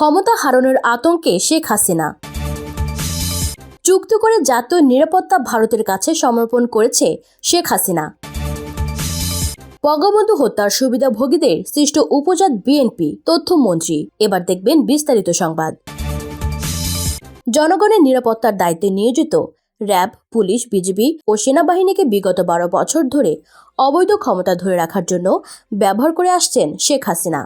ক্ষমতা হারানোর আতঙ্কে শেখ হাসিনা। চুক্তি করে জাতীয় নিরাপত্তা ভারতের কাছে সমর্পণ করেছে শেখ হাসিনা। বঙ্গবন্ধু হত্যার সুবিধাভোগীদের সৃষ্ট উপজাত বিএনপি তথ্যমন্ত্রী। এবার দেখবেন বিস্তারিত সংবাদ। জনগণের নিরাপত্তার দায়িত্বে নিয়োজিত র্যাব, পুলিশ, বিজিবি ও সেনাবাহিনীকে বিগত বারো বছর ধরে অবৈধ ক্ষমতা ধরে রাখার জন্য ব্যবহার করে আসছেন শেখ হাসিনা।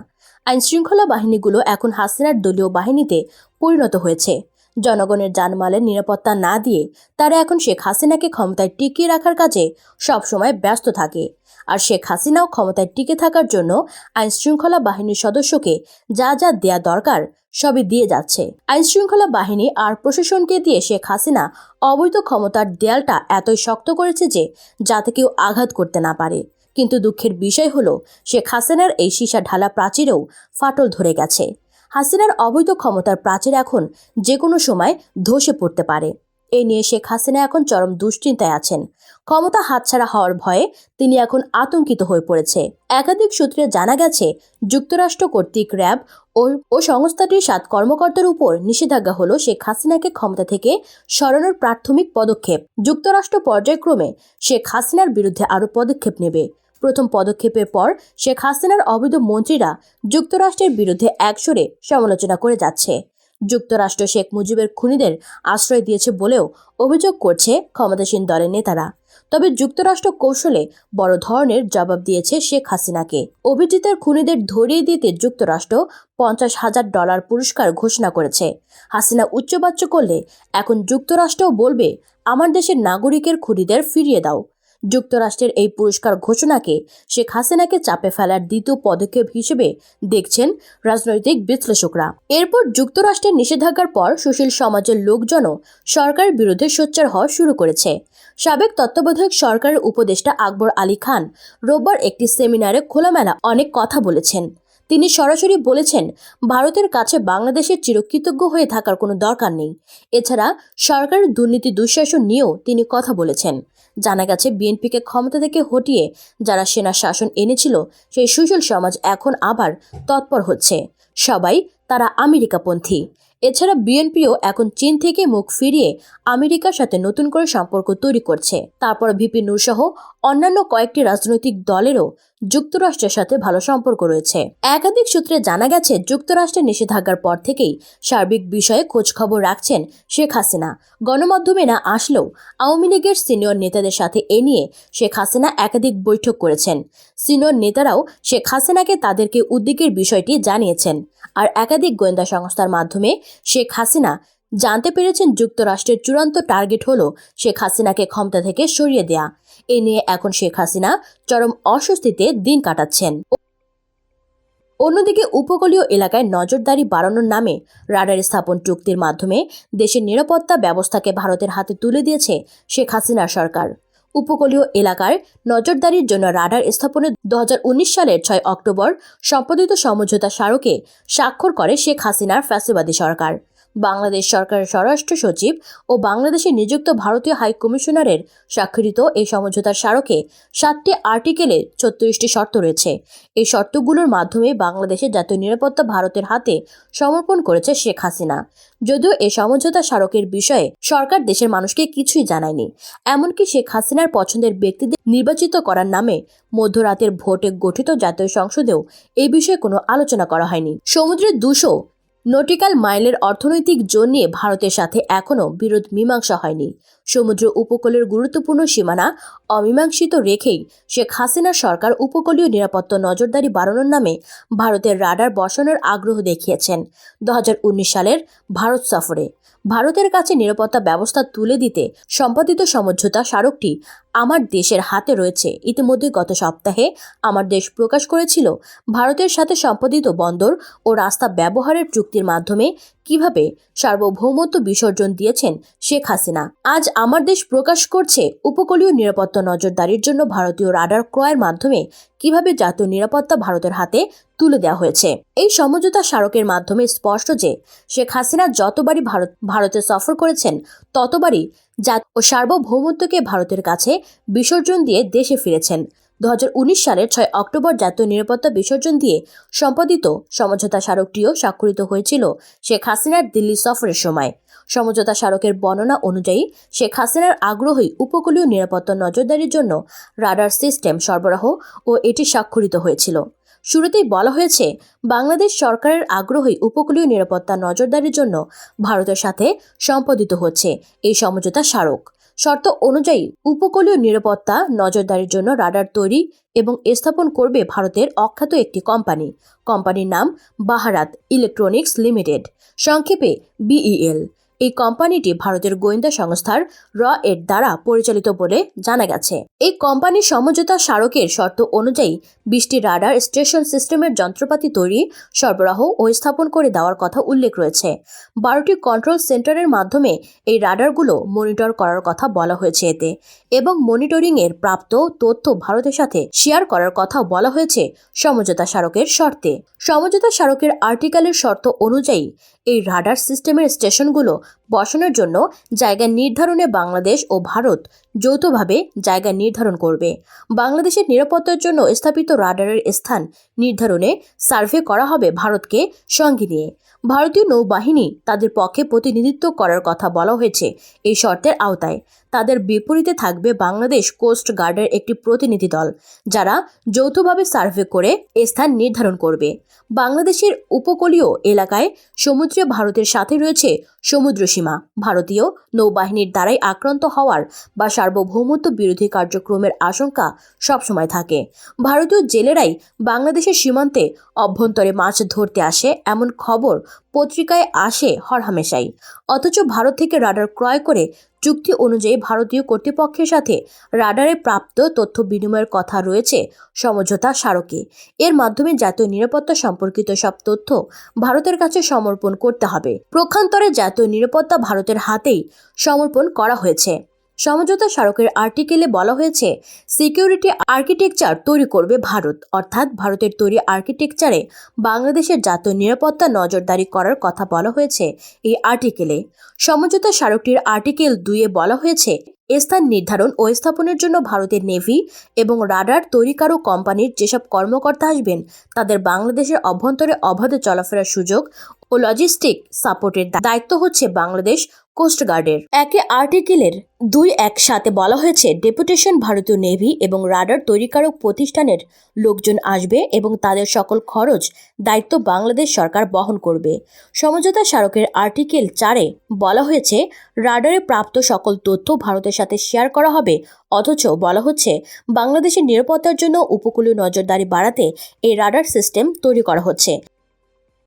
আইন শৃঙ্খলা বাহিনীগুলো এখন হাসিনার দলীয় বাহিনীতে পরিণত হয়েছে। জনগণের জানমালের নিরাপত্তা না দিয়ে তারা এখন শেখ হাসিনাকে ক্ষমতায় টিকিয়ে রাখার কাজে সবসময় ব্যস্ত থাকে। আর শেখ হাসিনাও ক্ষমতায় টিকে থাকার জন্য আইন শৃঙ্খলা বাহিনীর সদস্যকে যা যা দেয়া দরকার সবই দিয়ে যাচ্ছে। আইন শৃঙ্খলা বাহিনী আর প্রশাসনকে দিয়ে শেখ হাসিনা অবৈধ ক্ষমতার দেয়ালটা এতই শক্ত করেছে যে যাতে কেউ আঘাত করতে না পারে। কিন্তু দুঃখের বিষয় হলো, শেখ হাসিনার এই সীসা ঢালা প্রাচীরেও ফাটল ধরে গেছে। হাসিনার অবৈধ ক্ষমতার প্রাচীর এখন যে কোনো সময় ধসে পড়তে পারে। এই নিয়ে শেখ হাসিনা এখন চরম দুশ্চিন্তায় আছেন। ক্ষমতা হাতছাড়া হওয়ার ভয়ে তিনি এখন আতঙ্কিত হয়ে পড়েছে। একাধিক সূত্রে জানা গেছে, যুক্তরাষ্ট্র কর্তৃক র্যাব ও ও সংস্থাটির সাত কর্মকর্তার উপর নিষেধাজ্ঞা হলো শেখ হাসিনাকে ক্ষমতা থেকে সরানোর প্রাথমিক পদক্ষেপ। যুক্তরাষ্ট্র পর্যায়ক্রমে শেখ হাসিনার বিরুদ্ধে আরও পদক্ষেপ নেবে। প্রথম পদক্ষেপের পর শেখ হাসিনার অবৈধ মন্ত্রীরা যুক্তরাষ্ট্রের বিরুদ্ধে একসরে সমালোচনা করে যাচ্ছে। যুক্তরাষ্ট্র শেখ মুজিবের খুনিদের আশ্রয় দিয়েছে বলেও অভিযোগ করছে ক্ষমতাসীন দলের নেতারা। তবে যুক্তরাষ্ট্র কৌশলে বড় ধরনের জবাব দিয়েছে শেখ হাসিনাকে। অভিজিতের খুনিদের ধরিয়ে দিতে যুক্তরাষ্ট্র পঞ্চাশ হাজার ডলার পুরস্কার ঘোষণা করেছে। হাসিনা উচ্চবাচ্য করলে এখন যুক্তরাষ্ট্রও বলবে, আমার দেশের নাগরিকের খুনিদের ফিরিয়ে দাও। যুক্তরাষ্ট্রের এই পুরস্কার ঘোষণাকে শেখ হাসিনাকে চাপে ফেলার দ্বিতীয় পদক্ষেপ হিসেবে দেখছেন রাজনৈতিক বিশ্লেষকরা। এরপর যুক্তরাষ্ট্রের নিষেধাজ্ঞার পর সুশীল সমাজের লোকজনও সরকারের বিরুদ্ধে সোচ্চার হওয়া শুরু করেছে। সাবেক তত্ত্বাবধায়ক সরকারের উপদেষ্টা আকবর আলী খান রোববার একটি সেমিনারে খোলামেলা অনেক কথা বলেছেন। তিনি সরাসরি বলেছেন, ভারতের কাছে বাংলাদেশের চিরকৃতজ্ঞ হয়ে থাকার কোনো দরকার নেই। এছাড়া সরকারের দুর্নীতি দুঃশাসন নিয়েও তিনি কথা বলেছেন। জানা গেছে, বিএনপিকে ক্ষমতা থেকে হটিয়ে যারা সেনা শাসন এনেছিল, সেই সুশীল সমাজ এখন আবার তৎপর হচ্ছে। সবাই তারা আমেরিকাপন্থী। এছাড়া বিএনপিও এখন চীন থেকে মুখ ফিরিয়ে আমেরিকার সাথে নতুন করে সম্পর্ক তৈরি করছে। তারপর ভিপি নূর সহ অন্যান্য কয়েকটি রাজনৈতিক দলেরও যুক্তরাষ্ট্রের সাথে ভালো সম্পর্ক রয়েছে। একাধিক সূত্রে জানা গেছে, যুক্তরাষ্ট্রের নিষেধাজ্ঞার পর থেকেই সার্বিক বিষয়ে খোঁজখবর রাখছেন শেখ হাসিনা। গণমাধ্যমে না আসলেও আওয়ামী লীগের সিনিয়র নেতাদের সাথে এ নিয়ে শেখ হাসিনা একাধিক বৈঠক করেছেন। সিনিয়র নেতারাও শেখ হাসিনাকে তাদেরকে উদ্বেগের বিষয়টি জানিয়েছেন। আর একাধিক গোয়েন্দা সংস্থার মাধ্যমে শেখ হাসিনা জানতে পেরেছেন যুক্তরাষ্ট্রের চূড়ান্ত টার্গেট হলো শেখ হাসিনাকে ক্ষমতা থেকে সরিয়ে দেয়া। এ নিয়ে এখন শেখ হাসিনা চরম অস্বস্তিতে দিন কাটাচ্ছেন। অন্যদিকে উপকূলীয় এলাকায় নজরদারি বাড়ানোর নামে রাডার স্থাপন চুক্তির মাধ্যমে দেশের নিরাপত্তা ব্যবস্থাকে ভারতের হাতে তুলে দিয়েছে শেখ হাসিনার সরকার। উপকূলীয় এলাকার নজরদারির জন্য রাডার স্থাপনে দু হাজার উনিশ সালের ছয় অক্টোবর সম্পাদিত সমঝোতা স্মারকে স্বাক্ষর করে শেখ হাসিনার ফ্যাসিবাদী সরকার। বাংলাদেশ সরকারের স্বরাষ্ট্র সচিব ও বাংলাদেশে নিযুক্ত ভারতীয় হাই কমিশনারের স্বাক্ষরিত এই সমঝোতার স্মারকে সাতটি আর্টিকেলে ছত্রিশটি শর্ত রয়েছে। এই শর্তগুলোর মাধ্যমে বাংলাদেশের জাতীয় নিরাপত্তা ভারতের হাতে সমর্পণ করেছে শেখ হাসিনা। যদিও এই সমঝোতা স্মারকের বিষয়ে সরকার দেশের মানুষকে কিছুই জানায়নি। এমনকি শেখ হাসিনার পছন্দের ব্যক্তিদের নির্বাচিত করার নামে মধ্যরাতের ভোটে গঠিত জাতীয় সংসদেও এই বিষয়ে কোনো আলোচনা করা হয়নি। সমুদ্রের দুশো নটিক্যাল মাইলের অর্থনৈতিক জোন নিয়ে ভারতের সাথে এখনও বিরোধ মীমাংসা হয়নি। সমুদ্র উপকূলের গুরুত্বপূর্ণ সীমানা অমীমাংসিত রেখেই শেখ হাসিনা সরকার উপকূলীয় নিরাপত্তা নজরদারি বাড়ানোর নামে ভারতের রাডার বসানোর আগ্রহ দেখিয়েছেন। দু হাজার উনিশ সালের ভারত সফরে ভারতের কাছে নিরাপত্তা ব্যবস্থা তুলে দিতে সম্পাদিত সমঝোতা স্মারকটি আমার দেশের হাতে রয়েছে। ইতিমধ্যে গত সপ্তাহে আমার দেশ প্রকাশ করেছিল ভারতের সাথে সম্পাদিত বন্দর ও রাস্তা ব্যবহারের চুক্তির মাধ্যমে কীভাবে সার্বভৌমত্ব বিসর্জন দিয়েছেন শেখ হাসিনা। আজ আমার দেশ প্রকাশ করছে উপকূলীয় নিরাপত্তা নজরদারির জন্য ভারতীয় রাডার ক্রয়ের মাধ্যমে কীভাবে জাতীয় নিরাপত্তা ভারতের হাতে তুলে দেওয়া হয়েছে। এই সমঝোতা স্মারকের মাধ্যমে স্পষ্ট যে, শেখ হাসিনা যতবারই ভারত, ভারতে সফর করেছেন, ততবারই জাত ও সার্বভৌমত্বকে ভারতের কাছে বিসর্জন দিয়ে দেশে ফিরেছেন। দু হাজার উনিশ সালের ছয় অক্টোবর জাতীয় নিরাপত্তা বিসর্জন দিয়ে সম্পাদিত সমঝোতা স্মারকটিও স্বাক্ষরিত হয়েছিল শেখ হাসিনার দিল্লি সফরের সময়। সমঝোতা স্মারকের বর্ণনা অনুযায়ী, শেখ হাসিনার আগ্রহী উপকূলীয় নিরাপত্তা নজরদারির জন্য রাডার সিস্টেম সরবরাহ ও এটি স্বাক্ষরিত হয়েছিল। শুরুতেই বলা হয়েছে, বাংলাদেশ সরকারের আগ্রহী উপকূলীয় নিরাপত্তা নজরদারির জন্য ভারতের সাথে সম্পাদিত হচ্ছে। এই সমঝোতা স্মারক। শর্ত অনুযায়ী উপকূলীয় নিরাপত্তা নজরদারির জন্য রাডার তৈরি এবং স্থাপন করবে ভারতের অখ্যাত একটি কোম্পানি। কোম্পানির নাম বাহারাত ইলেকট্রনিক্স লিমিটেড। সংক্ষেপে বিইএল। এই কোম্পানিটি ভারতের গোয়েন্দা সংস্থার র এর দ্বারা পরিচালিত বলে জানা গেছে। এই কোম্পানির সমঝোতা স্মারকের শর্ত অনুযায়ী বিশটি রাডার স্টেশন সিস্টেমের যন্ত্রপাতি তৈরি, সরবরাহ ও স্থাপন করে দেওয়ার কথা উল্লেখ রয়েছে। বারোটি কন্ট্রোল সেন্টারের মাধ্যমে এই রাডারগুলো মনিটর করার কথা বলা হয়েছে এতে এবং মনিটরিংয়ের প্রাপ্ত তথ্য ভারতের সাথে শেয়ার করার কথা বলা হয়েছে সমঝোতা স্মারকের শর্তে। সমঝোতা স্মারকের আর্টিকেলের শর্ত অনুযায়ী এই রাডার সিস্টেমের স্টেশনগুলো বসানোর জন্য জায়গা নির্ধারণে বাংলাদেশ ও ভারত যৌথভাবে জায়গা নির্ধারণ করবে। বাংলাদেশের নিরাপত্তার জন্য স্থাপিত রাডারের স্থান নির্ধারণে সার্ভে করা হবে ভারতকে সঙ্গে নিয়ে। ভারতীয় নৌবাহিনী তাদের পক্ষে প্রতিনিধিত্ব করার কথা বলা হয়েছে এই শর্তের আওতায়। তাদের বিপরীতে থাকবে বাংলাদেশ কোস্ট গার্ডের একটি প্রতিনিধি দল, যারা যৌথভাবে সার্ভে করে স্থান নির্ধারণ করবে। বাংলাদেশের উপকূলীয় এলাকায় সমুদ্রে ভারতের সাথে রয়েছে সমুদ্র সীমা ভারতীয় নৌবাহিনীর দ্বারাই আক্রান্ত হওয়ার বা সার্বভৌমত্ব বিরোধী কার্যক্রমের আশঙ্কা সবসময় থাকে। ভারতীয় জেলেরাই বাংলাদেশের সীমান্তে অভ্যন্তরে মাছ ধরতে আসে এমন খবর পত্রিকায় আসে হরহামেশাই অথচ ভারত থেকে রাডার ক্রয় করে চুক্তি অনুযায়ী ভারতীয় কর্তৃপক্ষের সাথে রাডারে প্রাপ্ত তথ্য বিনিময়ের কথা রয়েছে সমঝোতা স্মারকে। এর মাধ্যমে জাতীয় নিরাপত্তা সম্পর্কিত সব তথ্য ভারতের কাছে সমর্পণ করতে হবে। প্রক্ষান্তরে জাতীয় নিরাপত্তা ভারতের হাতেই সমর্পণ করা হয়েছে। সমঝোতা স্মারকের আর্টিকেলে বলা হয়েছে, সিকিউরিটি আর্কিটেকচার তৈরি করবে ভারত। অর্থাৎ ভারতের তৈরি আর্কিটেকচারে বাংলাদেশের জাতীয় নিরাপত্তা নজরদারি করার কথা বলা হয়েছে এই আর্টিকেলে। সমঝোতা স্মারকটির আর্টিকেল দুইয়ে বলা হয়েছে, স্থান নির্ধারণ ও স্থাপনের জন্য ভারতের নেভি এবং রাডার তৈরিকারক কোম্পানির যেসব কর্মকর্তা আসবেন, তাদের বাংলাদেশের অভ্যন্তরে অবাধে চলাফেরার সুযোগ ও লজিস্টিক সাপোর্টের দায়িত্ব হচ্ছে বাংলাদেশ কোস্টগার্ডের একে আর্টিকেলের দুই এক সাথে বলা হয়েছে, ডেপুটেশন ভারতীয় নেভি এবং রাডার তৈরিকারক প্রতিষ্ঠানের লোকজন আসবে এবং তাদের সকল খরচ দায়িত্ব বাংলাদেশ সরকার বহন করবে। সমঝোতা স্মারকের আর্টিকেল চারে বলা হয়েছে, রাডারে প্রাপ্ত সকল তথ্য ভারতের সাথে শেয়ার করা হবে। অথচ বলা হচ্ছে, বাংলাদেশের নিরাপত্তার জন্য উপকূলীয় নজরদারি বাড়াতে এই রাডার সিস্টেম তৈরি করা হচ্ছে।